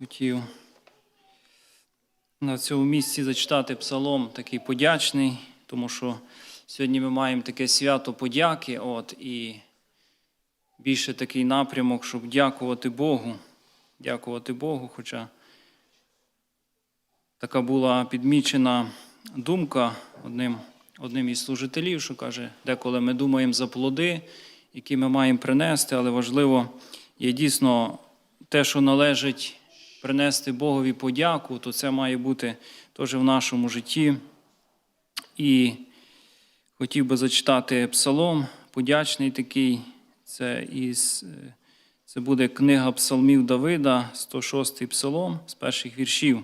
хотів на цьому місці зачитати псалом такий подячний, тому що сьогодні ми маємо таке свято подяки, от, і більше такий напрямок, щоб дякувати Богу. Дякувати Богу, хоча така була підмічена думка одним, одним із служителів, що каже, деколи ми думаємо за плоди, які ми маємо принести, але важливо є дійсно те, що належить принести Богові подяку, то це має бути теж в нашому житті. І хотів би зачитати псалом, подячний такий. Це із, е, це буде книга псалмів Давида, 106 псалом з перших віршів.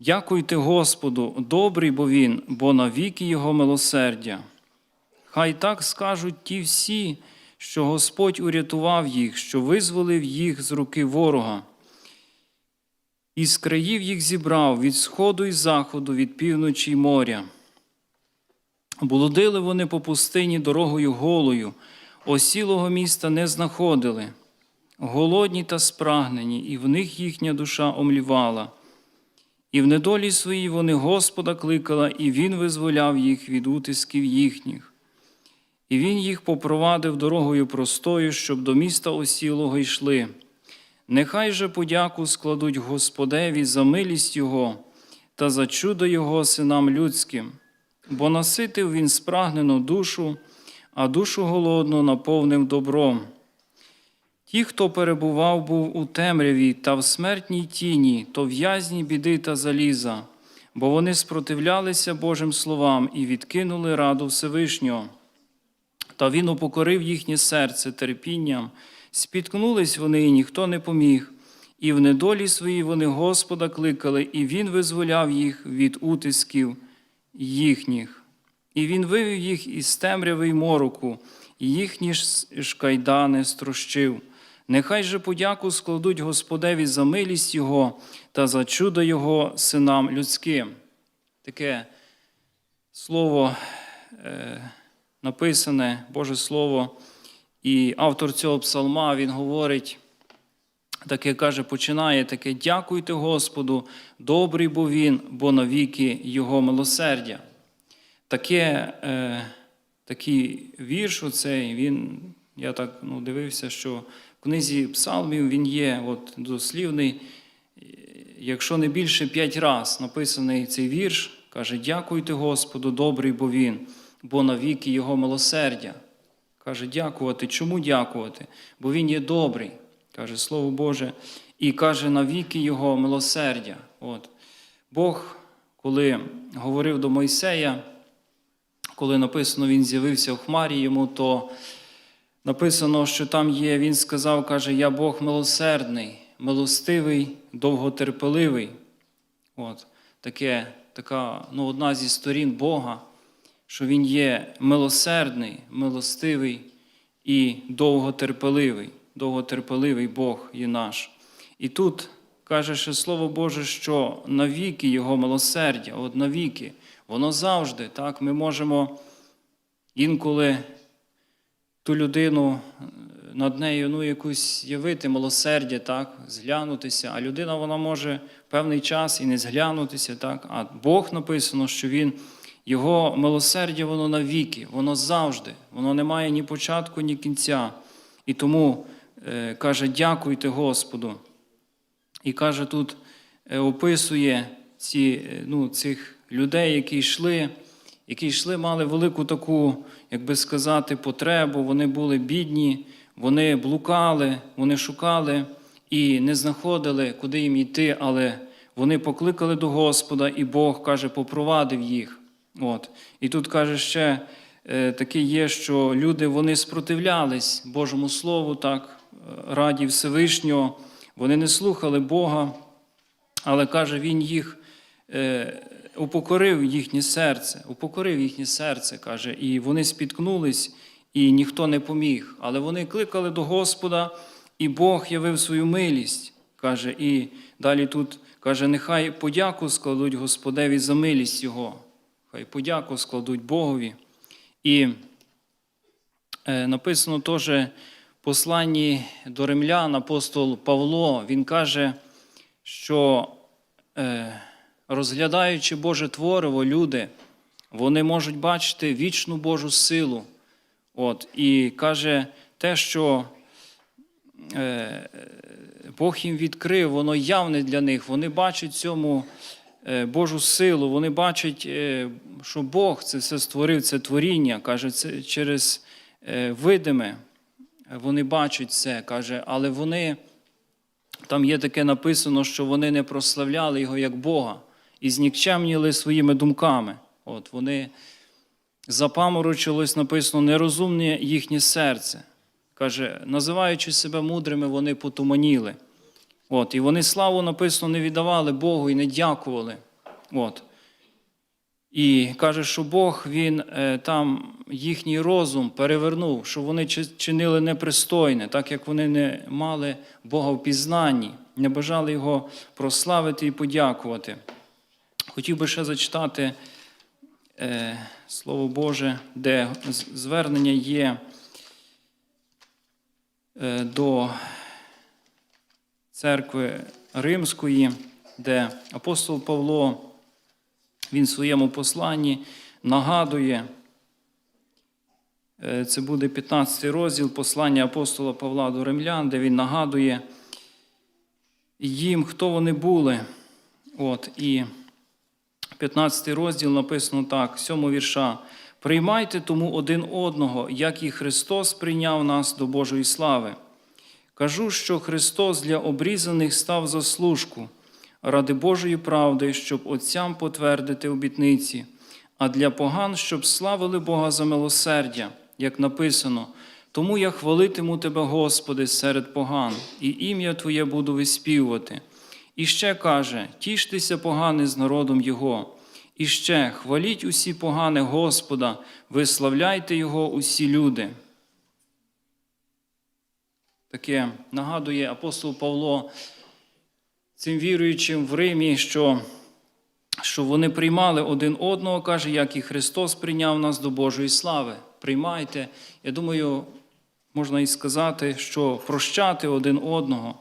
Дякуйте Господу, добрий бо Він, бо навіки Його милосердя. Хай так скажуть ті всі, що Господь урятував їх, що визволив їх з руки ворога. Із країв їх зібрав від сходу і заходу, від півночі й моря. Блудили вони по пустині дорогою голою, осілого міста не знаходили, голодні та спрагнені, і в них їхня душа омлівала. І в недолі своїй вони Господа кликала, і Він визволяв їх від утисків їхніх. І Він їх попровадив дорогою простою, щоб до міста осілого йшли. Нехай же подяку складуть Господеві за милість Його та за чудо Його синам людським, бо наситив Він спрагнену душу, а душу голодну наповнив добром. Ті, хто перебував був у темряві та в смертній тіні, то в'язні біди та заліза, бо вони спротивлялися Божим словам і відкинули раду Всевишнього. Та він упокорив їхнє серце терпінням, спіткнулись вони, і ніхто не поміг, і в недолі своїй вони Господа кликали, і Він визволяв їх від утисків їхніх. І він вивів їх із темряви й мороку, і їхні ж шкайдани строщив. Нехай же подяку складуть Господеві за милість Його та за чудо Його синам людським. Таке слово е, написане, Боже Слово, і автор цього псалма він говорить, таке каже, починає таке: дякуйте Господу, добрий бо Він, бо навіки Його милосердя. Таке, е, такий вірш, оцей, він, я так ну, дивився, що в книзі псалмів він є от, дослівний, якщо не більше п'ять разів написаний цей вірш, каже, дякуйте Господу, добрий бо Він, бо навіки Його милосердя. Каже, дякувати. Чому дякувати? Бо Він є добрий, каже Слово Боже, і каже, навіки Його милосердя. От. Бог, коли говорив до Мойсея, коли написано, він з'явився в Хмарі йому, то написано, що там є, він сказав, каже, я Бог милосердний, милостивий, довготерпеливий. От, таке, така, ну, одна зі сторін Бога, що Він є милосердний, милостивий і довготерпеливий. Довготерпеливий Бог є наш. І тут каже ще Слово Боже, що навіки Його милосердя, от навіки, воно завжди, так, ми можемо інколи ту людину над нею ну, якусь явити милосердя, так, зглянутися, а людина вона може певний час і не зглянутися, так, а Бог написано, що Він, Його милосердя, воно навіки, воно завжди, воно не має ні початку, ні кінця. І тому е, каже, дякуйте Господу. І каже, тут е, описує ці, е, ну, цих людей, які йшли, які йшли, мали велику таку, як би сказати, потребу, вони були бідні, вони блукали, вони шукали і не знаходили, куди їм йти, але вони покликали до Господа, і Бог каже, попровадив їх. От. І тут каже ще е, таке є, що люди вони спротивлялись Божому Слову, так, е, раді Всевишнього, вони не слухали Бога, але каже, Він їх е, упокорив їхнє серце, упокорив їхнє серце, каже, і вони спіткнулись, і ніхто не поміг. Але вони кликали до Господа, і Бог явив свою милість. каже, І далі тут каже, нехай подяку складуть Господеві за милість Його. Хай подяку складуть Богові. І е, написано теж в посланні до римлян апостол Павло, він каже, що е, розглядаючи Боже Твориво, люди, вони можуть бачити вічну Божу силу. От, і каже те, що е, Бог їм відкрив, воно явне для них. Вони бачать цьому Божу силу, вони бачать, е, що Бог це все створив, це творіння, каже, це через е, видиме. Вони бачать це, каже, але вони там є таке написано, що вони не прославляли його як Бога і знікчемніли своїми думками. От вони запаморочилось, написано, нерозумне їхнє серце. Каже, називаючи себе мудрими, вони потуманіли. От, і вони славу написано не віддавали Богу і не дякували. От. І каже, що Бог він е, там їхній розум перевернув, що вони чинили непристойне, так як вони не мали Бога в пізнанні, не бажали його прославити і подякувати. Хотів би ще зачитати е, Слово Боже, де звернення є е, до церкви Римської, де апостол Павло він в своєму посланні нагадує, е, це буде 15 розділ послання апостола Павла до римлян, де він нагадує їм, хто вони були. От, і 15 розділ написано так, 7 вірша. Приймайте тому один одного, як і Христос прийняв нас до Божої слави. Кажу, що Христос для обрізаних став заслужку ради Божої правди, щоб отцям потвердити обітниці, а для поган, щоб славили Бога за милосердя, як написано. Тому я хвалитиму Тебе, Господи, серед поган, і ім'я Твоє буду виспівувати. І ще каже: тіштеся, погани, з народом Його. І ще хваліть усі погани Господа, виславляйте Його усі люди. Таке нагадує апостол Павло цим віруючим в Римі, що, що вони приймали один одного, каже, як і Христос прийняв нас до Божої слави. Приймайте. Я думаю, можна і сказати, що прощати один одного,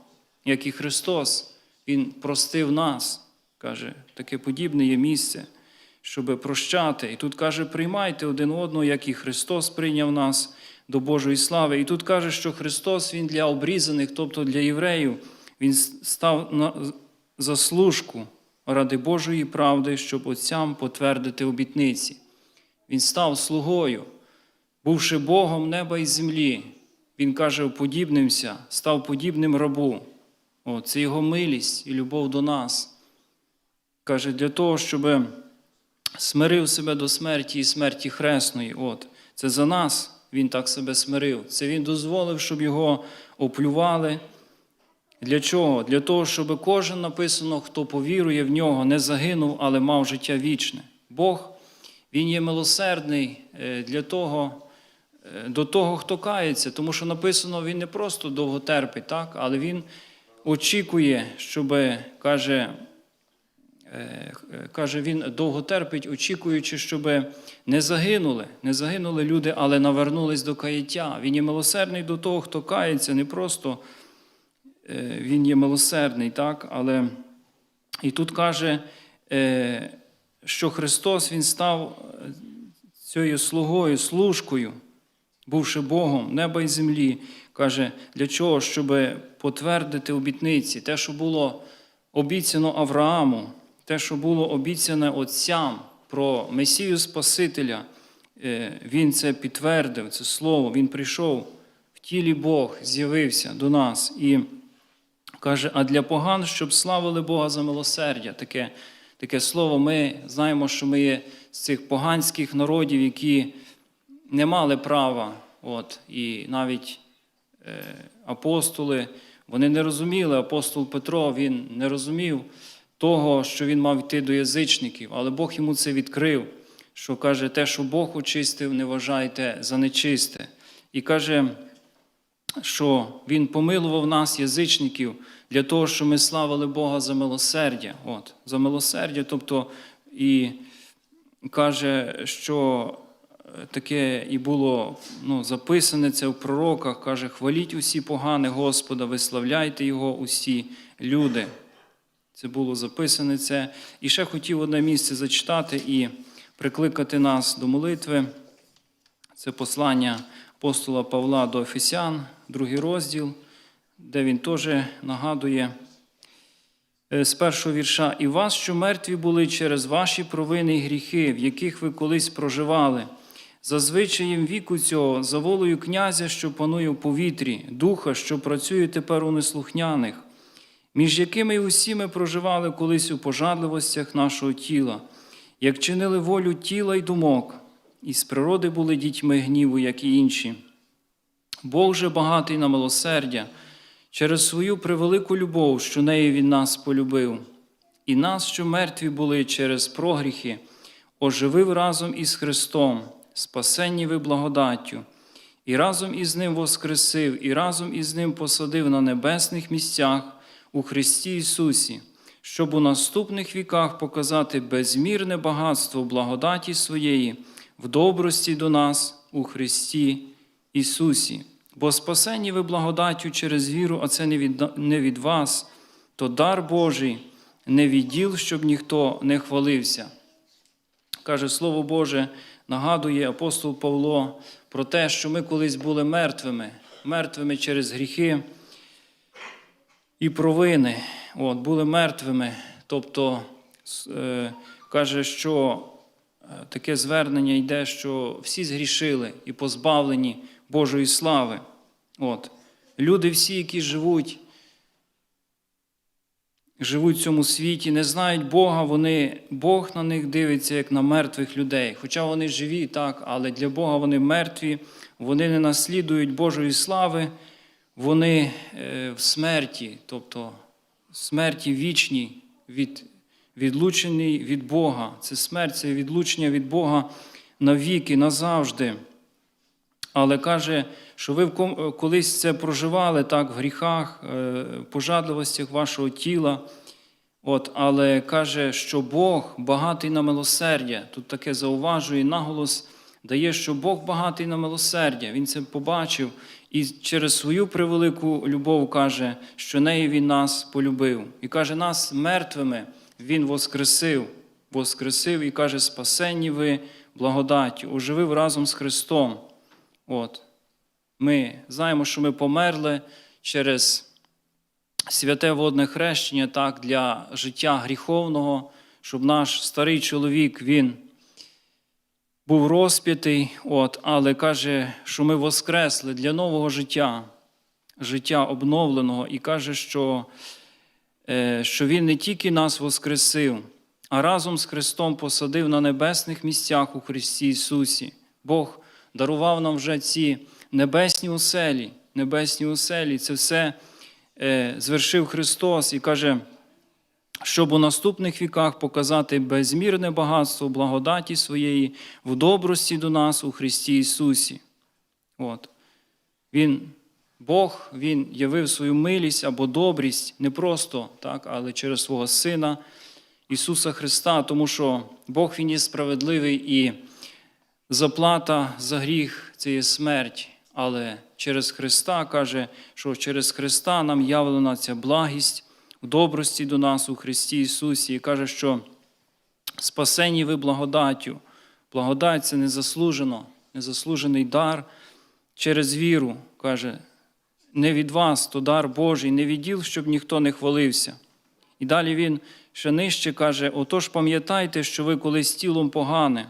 як і Христос, Він простив нас. Каже, таке подібне є місце, щоб прощати. І тут каже, приймайте один одного, як і Христос прийняв нас до Божої слави. І тут каже, що Христос Він для обрізаних, тобто для євреїв, Він став на заслужку ради Божої правди, щоб отцям потвердити обітниці. Він став слугою, бувши Богом неба і землі. Він каже, уподібнимся, став подібним рабу. О, це його милість і любов до нас. Каже, для того, щоб смирив себе до смерті і смерті хресної. От, це за нас він так себе смирив. Це він дозволив, щоб його оплювали. Для чого? Для того, щоб кожен написано, хто повірує в нього, не загинув, але мав життя вічне. Бог, Він є милосердний е, для того, е, до того, хто кається, тому що написано, він не просто довго терпить, так? але він очікує, щоб, каже, каже, він довго терпить, очікуючи, щоб не загинули, не загинули люди, але навернулись до каяття. Він є милосердний до того, хто кається, не просто е, він є милосердний, так? але і тут каже, е, що Христос Він став е, цією слугою, служкою, бувши Богом неба і землі, каже, для чого? Щоб потвердити обітниці, те, що було обіцяно Аврааму, те, що було обіцяне отцям про Месію Спасителя, е, він це підтвердив, це слово, він прийшов в тілі Бог, з'явився до нас і каже, а для поган, щоб славили Бога за милосердя. Таке, таке слово, ми знаємо, що ми є з цих поганських народів, які не мали права. От, і навіть е, апостоли, вони не розуміли, апостол Петро, він не розумів того, що він мав йти до язичників, але Бог йому це відкрив, що каже, те, що Бог очистив, не вважайте за нечисте. І каже, що Він помилував нас, язичників, для того, щоб ми славили Бога за милосердя. От, за милосердя, тобто, і каже, що е, таке і було ну, записане це в пророках, каже, хваліть усі погани Господа, виславляйте Його усі люди. Це було записане це. І ще хотів одне місце зачитати і прикликати нас до молитви. Це послання апостола Павла до Ефесян, другий розділ, де він теж нагадує е, з першого вірша: І вас, що мертві були через ваші провини і гріхи, в яких ви колись проживали, за звичаєм віку цього, за волею князя, що панує в повітрі, духа, що працює тепер у неслухняних, між якими усі ми проживали колись у пожадливостях нашого тіла, як чинили волю тіла й думок, і з природи були дітьми гніву, як і інші. Бог же багатий на милосердя, через свою превелику любов, що нею Він нас полюбив, і нас, що мертві були через прогріхи, оживив разом із Христом, спасенні ви благодаттю, і разом із Ним воскресив, і разом із Ним посадив на небесних місцях у Христі Ісусі, щоб у наступних віках показати безмірне багатство благодаті своєї в добрості до нас у Христі Ісусі. Бо спасені ви благодаттю через віру, а це не від, не від вас, то дар Божий не відділ, щоб ніхто не хвалився. Каже Слово Боже, нагадує апостол Павло про те, що ми колись були мертвими, мертвими через гріхи і провини. От, були мертвими. Тобто е, каже, що е, таке звернення йде, що всі згрішили і позбавлені Божої слави. От. Люди всі, які живуть, живуть в цьому світі, не знають Бога, вони, Бог на них дивиться, як на мертвих людей. Хоча вони живі, так, але для Бога вони мертві, вони не наслідують Божої слави, вони е, в смерті, тобто смерті вічній, від, відлучений від Бога. Це смерть, це відлучення від Бога навіки, назавжди. Але каже, що ви ком- колись це проживали так в гріхах, е, пожадливостях вашого тіла. От, але каже, що Бог багатий на милосердя. Тут таке зауважує наголос дає, що Бог багатий на милосердя. Він це побачив і через свою превелику любов каже, що нею Він нас полюбив. І каже, нас мертвими Він воскресив, воскресив і каже, спасенні ви благодаттю, оживив разом з Христом. От. Ми знаємо, що ми померли через святе водне хрещення так, для життя гріховного, щоб наш старий чоловік він був розп'ятий, от, але каже, що ми воскресли для нового життя, життя обновленого, і каже, що, е, що Він не тільки нас воскресив, а разом з Христом посадив на небесних місцях у Христі Ісусі. Бог дарував нам вже ці небесні оселі, небесні оселі. Це все е, звершив Христос і каже, щоб у наступних віках показати безмірне багатство благодаті своєї в добрості до нас у Христі Ісусі. От. Він, Бог, Він явив свою милість або добрість не просто, так, але через свого Сина Ісуса Христа, тому що Бог Він є справедливий і заплата за гріх це є смерть. Але через Христа каже, що через Христа нам явлена ця благість добрості до нас у Христі Ісусі. І каже, що спасені ви благодаттю. Благодать це незаслужено, незаслужений дар через віру, каже, не від вас, то дар Божий, не відділ, щоб ніхто не хвалився. І далі він ще нижче каже: отож пам'ятайте, що ви колись тілом погане,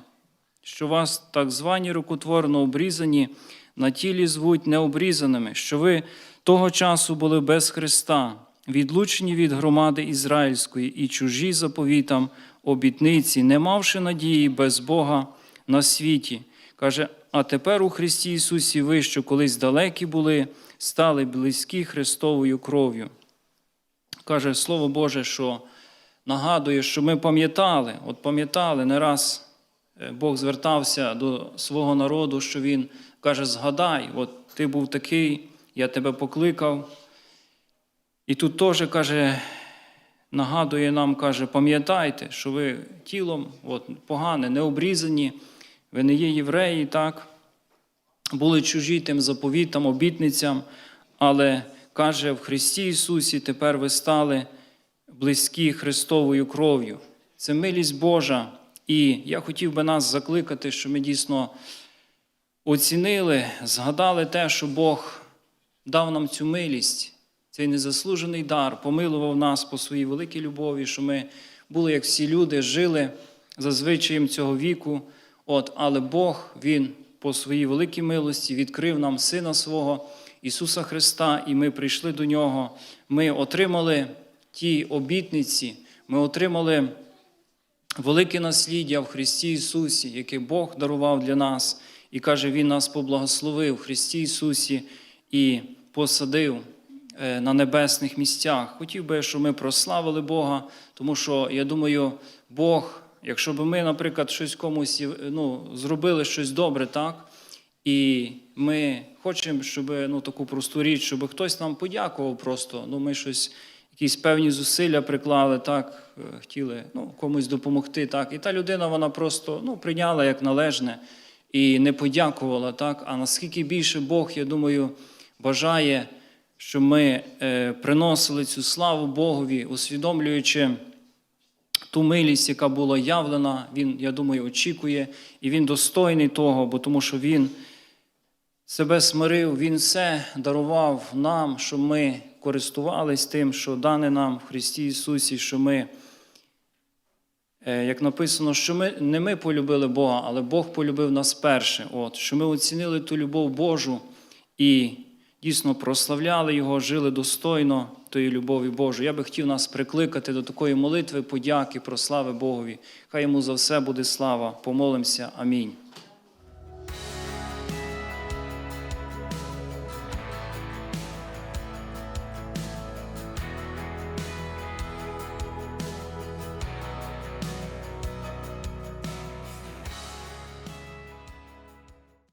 що вас так звані рукотворно обрізані, на тілі звуть необрізаними, що ви того часу були без Христа, відлучені від громади ізраїльської і чужі заповітам обітниці, не мавши надії без Бога на світі. Каже, а тепер у Христі Ісусі ви, що колись далекі були, стали близькі Христовою кров'ю. Каже Слово Боже, що нагадує, що ми пам'ятали, от пам'ятали, не раз е, Бог звертався до свого народу, що Він каже: згадай, от ти був такий, я тебе покликав. І тут теж каже, нагадує нам, каже, пам'ятайте, що ви тілом от, погане, не обрізані, ви не є євреї, так? Були чужі тим заповітам, обітницям, але каже, в Христі Ісусі тепер ви стали близькі Христовою кров'ю. Це милість Божа. І я хотів би нас закликати, щоб ми дійсно оцінили, згадали те, що Бог дав нам цю милість, цей незаслужений дар, помилував нас по своїй великій любові, що ми були, як всі люди, жили за звичаєм цього віку. От, але Бог, Він по своїй великій милості відкрив нам Сина свого Ісуса Христа, і ми прийшли до Нього. Ми отримали ті обітниці, ми отримали велике насліддя в Христі Ісусі, яке Бог дарував для нас, і каже, Він нас поблагословив в Христі Ісусі і посадив на небесних місцях. Хотів би, щоб ми прославили Бога, тому що я думаю, Бог, якщо б ми, наприклад, щось комусь ну, зробили щось добре, так? І ми хочемо, щоб ну, таку просту річ, щоб хтось нам подякував просто. Ну, ми щось, якісь певні зусилля приклали, так, е, хотіли ну, комусь допомогти. Так. І та людина вона просто ну, прийняла як належне і не подякувала. Так. А наскільки більше Бог, я думаю, бажає, щоб ми е, приносили цю славу Богові, усвідомлюючи ту милість, яка була явлена, він, я думаю, очікує, і він достойний того, бо тому що він себе смирив, він все дарував нам, щоб ми користувались тим, що дане нам в Христі Ісусі, що ми, е, як написано, що ми не ми полюбили Бога, але Бог полюбив нас перше. От, що ми оцінили ту любов Божу і дійсно прославляли Його, жили достойно тої любові Божої. Я би хотів нас прикликати до такої молитви, подяки, прослави Богові. Хай йому за все буде слава. Помолимося. Амінь.